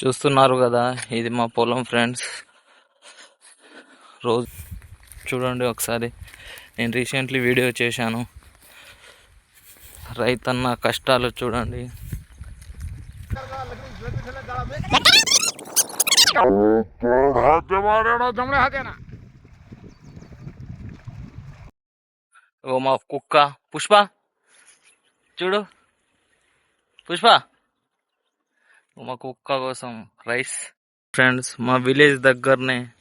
చూస్తున్నారు కదా ఇది మా పొలం ఫ్రెండ్స్. రోజు చూడండి ఒకసారి నేను రీసెంట్లీ వీడియో చేశాను. రైతన్న కష్టాలు చూడండి. ఓ మా కుక్క. పుష్ప చూడు. పుష్ప మా కుక్క కోసం రైస్. ఫ్రెండ్స్ మా విలేజ్ దగ్గరనే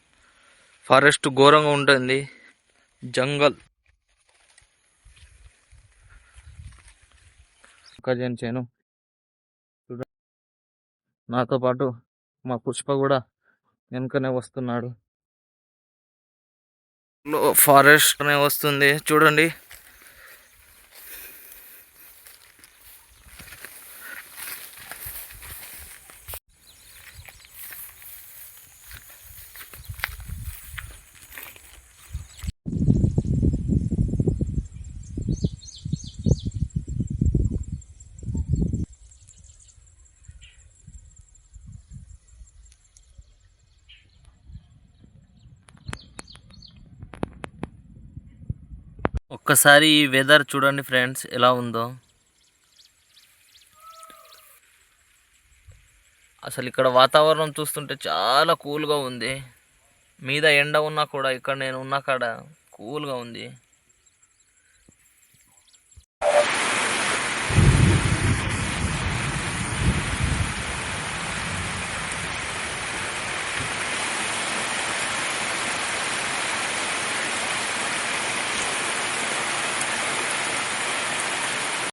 ఫారెస్ట్ ఘోరంగా ఉంటుంది. జంగల్. కజన్ చేను. చూడ నాతో పాటు మా పుష్ప కూడా వెనుకనే వస్తున్నాడు. ఫారెస్ట్ అనే వస్తుంది. చూడండి. ఒక్కసారి ఈ వెదర్ చూడండి ఫ్రెండ్స్ ఎలా ఉందో. అసలు ఇక్కడ వాతావరణం చూస్తుంటే చాలా కూల్గా ఉంది. మీద ఎండ ఉన్నా కూడా ఇక్కడ నేను ఉన్న కాడ కూల్గా ఉంది.